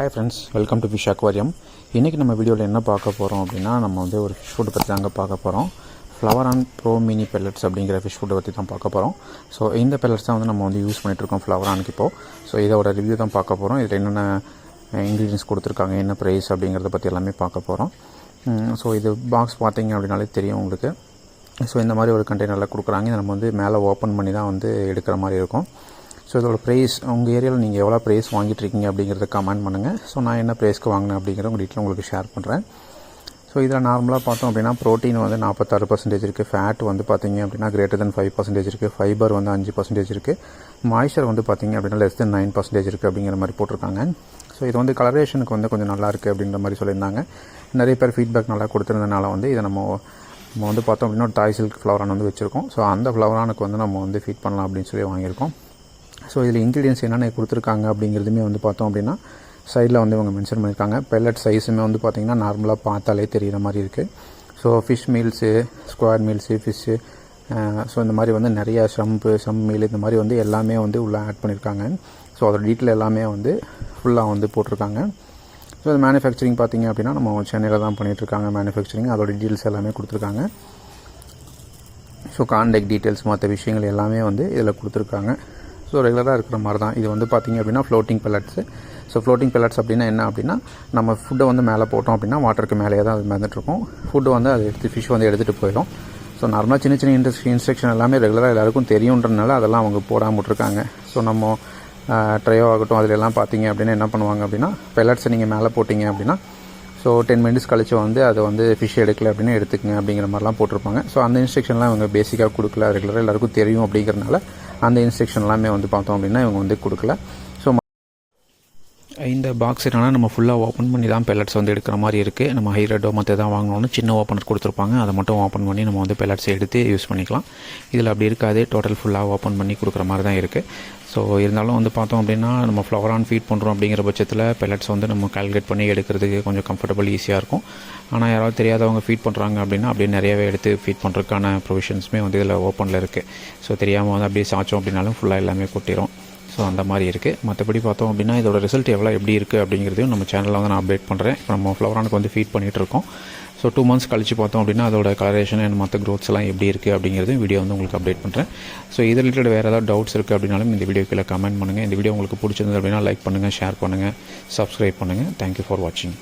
Hi friends welcome to fish aquarium இன்றைக்கி நம்ம வீடியோவில் என்ன பார்க்க போகிறோம் அப்படின்னா நம்ம வந்து ஒரு ஃபிஷ் ஃபுட்டை பற்றி தாங்க பார்க்க போகிறோம் flowerhorn pro mini pellets அப்படிங்கிற ஃபிஷ் ஃபுட்டை பற்றி தான் பார்க்க போகிறோம் ஸோ இந்த பெல்லட்ஸ் தான் வந்து நம்ம வந்து யூஸ் பண்ணிகிட்ருக்கோம் ஃப்ளவர் ஆனுக்கு இப்போது ஸோ இதோட ரிவ்யூ தான் பார்க்க போகிறோம் இதில் என்னென்ன இன்க்ரீடியன்ஸ் கொடுத்துருக்காங்க என்ன ப்ரைஸ் அப்படிங்கிறத பற்றி எல்லாமே பார்க்க போகிறோம் ஸோ இது பாக்ஸ் பார்த்தீங்க அப்படின்னாலே தெரியும் உங்களுக்கு. ஸோ இந்த மாதிரி ஒரு கண்டெய்னரில் கொடுக்குறாங்க. நம்ம வந்து மேலே ஓப்பன் பண்ணி தான் வந்து எடுக்கிற மாதிரி இருக்கும். ஸோ இதோட ப்ரைஸ் உங்கள் ஏரியாவில் நீங்கள் எவ்வளோ ப்ரைஸ் வாங்கிட்டு இருக்கீங்க அப்படிங்கிறத கமெண்ட் பண்ணுங்கள் ஸோ நான் என்ன ப்ரைஸ்க்கு வாங்கினேன் அப்படிங்கிற உங்கள் உங்களுக்கு ஷேர் பண்ணுறேன் ஸோ இதில் நார்மலாக பார்த்தோம் அப்படின்னா ப்ரோட்டீன் வந்து நாற்பத்தாறு பர்சன்டேஜ் இருக்குது ஃபேட் வந்து பார்த்தீங்க அப்படின்னா கிரேட்டர் தென் ஃபைவ் பர்சன்டேஜ் இருக்குது ஃபைபர் வந்து அஞ்சு பர்சன்டேஜ் இருக்குது மாய்ச்சர் வந்து பார்த்தீங்க அப்படின்னா லெஸ் தென் நைன் பர்சன்டேஜ் இருக்குது அப்படிங்கிற மாதிரி போட்டிருக்காங்க. ஸோ இது வந்து கலரேஷனுக்கு வந்து கொஞ்சம் நல்லா இருக்குது அப்படின்ற மாதிரி சொல்லியிருந்தாங்க. நிறைய பேர் ஃபீட்பேக் நல்லா கொடுத்துருந்தனால வந்து இதை நம்ம நம்ம வந்து பார்த்தோம் அப்படின்னா டாய் சில்க் ஃப்ளவரான் வந்து வச்சுருக்கோம். ஸோ அந்த ஃப்ளவரானுக்கு வந்து நம்ம வந்து ஃபீட் பண்ணலாம் அப்படின்னு சொல்லி வாங்கியிருக்கோம். ஸோ இதில் இன்க்ரீடியன்ஸ் என்னென்ன கொடுத்துருக்காங்க அப்படிங்கிறதுமே வந்து பார்த்தோம் அப்படின்னா சைடில் வந்து இவங்க மென்ஷன் பண்ணியிருக்காங்க. பெல்லட் சைஸுமே வந்து பார்த்திங்கன்னா நார்மலாக பார்த்தாலே தெரிகிற மாதிரி இருக்குது so fish meals squid meals fish so இந்த மாதிரி வந்து நிறையா ஷம்ப்பு ஷம் மீல் இந்த மாதிரி வந்து எல்லாமே வந்து உள்ளே ஆட் பண்ணியிருக்காங்க. ஸோ அதோட டீட்டெயில் எல்லாமே வந்து ஃபுல்லாக வந்து போட்டிருக்காங்க. ஸோ அது மேனுஃபேக்சரிங் பார்த்தீங்க அப்படின்னா நம்ம சென்னையில் தான் பண்ணிகிட்ருக்காங்க மேனுஃபேக்சரிங் அதோட டீட்டெயில்ஸ் எல்லாமே கொடுத்துருக்காங்க. ஸோ கான்டாக்ட் டீட்டெயில்ஸ் மற்ற விஷயங்கள் எல்லாமே வந்து இதில் கொடுத்துருக்காங்க. ஸோ ரெகுலராக இருக்கிற மாதிரி தான் இது வந்து பார்த்திங்க அப்படின்னா floating pellets so floating pellets அப்படின்னா என்ன அப்படின்னா நம்ம ஃபுட்டை வந்து மேலே போட்டோம் அப்படின்னா வாட்டருக்கு மேலேயே தான் அது மிதந்துட்டுருக்கும் ஃபுட்டு வந்து அதை எடுத்து ஃபிஷ் வந்து எடுத்துகிட்டு போயிடும். ஸோ நார்மலாக சின்ன சின்ன இன்ட்ரெஸ்ட் இன்ஸ்ட்ரக்ஷன் எல்லாமே ரெகுலராக எல்லாருக்கும் தெரியுன்றனால அதெல்லாம் அவங்க போடாமல் இருக்காங்க ஸோ நம்ம ட்ரையோ ஆகட்டும் அதில் எல்லாம் பார்த்தீங்க அப்படின்னா என்ன பண்ணுவாங்க அப்படின்னா பெல்லட்ஸை நீங்கள் மேலே போட்டிங்க அப்படின்னா ஸோ டென் மினிட்ஸ் கழிச்சு வந்து அதை வந்து ஃபிஷ் எடுக்கல அப்படின்னு எடுத்துக்கங்க அப்படிங்கிற மாதிரிலாம் போட்டிருப்பாங்க. ஸோ அந்த இன்ஸ்ட்ரக்ஷன்லாம் அவங்க பேசிக்காக கொடுக்கல. ரெகுலராக எல்லாருக்கும் தெரியும் அப்படிங்கிறனால அந்த இன்ஸ்ட்ரக்ஷன் எல்லாமே வந்து பார்த்தோம் அப்படின்னா இவங்க வந்து கொடுக்கல. இந்த பாக்ஸ் என்னென்னா நம்ம ஃபுல்லாக ஓப்பன் பண்ணி தான் பெல்லட்ஸ் வந்து எடுக்கிற மாதிரி இருக்குது நம்ம ஹைரடோ மற்ற எதாவது வாங்கினோன்னு சின்ன ஓப்பனர் கொடுத்துருப்பாங்க. அதை மட்டும் ஓப்பன் பண்ணி நம்ம வந்து பெல்லட்ஸ் எடுத்து யூஸ் பண்ணிக்கலாம். இதில் அப்படி இருக்காது. டோட்டல் ஃபுல்லாக ஓப்பன் பண்ணி கொடுக்குற மாதிரி தான் இருக்குது ஸோ இருந்தாலும் வந்து பார்த்தோம் அப்படின்னா நம்ம ஃப்ளவர் ஆன் ஃபீட் பண்ணுறோம் அப்படிங்கிற பட்சத்தில் பெல்லட்ஸ் வந்து நம்ம கால்குலேட் பண்ணி எடுக்கிறதுக்கு கொஞ்சம் கம்ஃபர்டபுள் ஈஸியாக இருக்கும். ஆனால் யாராவது தெரியாதவங்க ஃபீட் பண்ணுறாங்க அப்படின்னா அப்படியே நிறையவே எடுத்து ஃபீட் பண்ணுறதுக்கான ப்ரொவிஷன்ஸுமே வந்து இதில் ஓப்பனில் இருக்குது ஸோ தெரியாமல் வந்து அப்படியே சாய்ச்சோம் அப்படின்னாலும் ஃபுல்லாக எல்லாமே கொட்டிடும் ஸோ அந்த மாதிரி இருக்குது மற்றபடி பார்த்தோம் அப்படின்னா இதோட ரிசல்ட் எவ்வளோ எப்படி இருக்குது அப்படிங்கிறதையும் நம்ம சேனலில் வந்து நான் அப்டேட் பண்ணுறேன் இப்போ நம்ம ஃப்ளவரானுக்கு வந்து ஃபீட் பண்ணிகிட்டு இருக்கோம். ஸோ டூ மந்த்ஸ் கழிச்சு பார்த்தோம் அப்படின்னா அதோட கலரேஷன் அண்ட் மற்ற க்ரோத்ஸ் எல்லாம் எப்படி இருக்குது அப்படிங்கிறது வீடியோ வந்து உங்களுக்கு அப்டேட் பண்ணுறேன் ஸோ இது ரிலேட்டட் வேறு ஏதாவது டவுட்ஸ் இருக்குது அப்படின்னாலும் இந்த வீடியோ கீழே கமெண்ட் பண்ணுங்கள் இந்த வீடியோ உங்களுக்கு பிடிச்சிருந்தது அப்படின்னா லைக் பண்ணுங்கள் ஷேர் பண்ணுங்கள் சப்ஸ்கிரைப் பண்ணுங்கள் தேங்க்யூ ஃபார் வாட்சிங்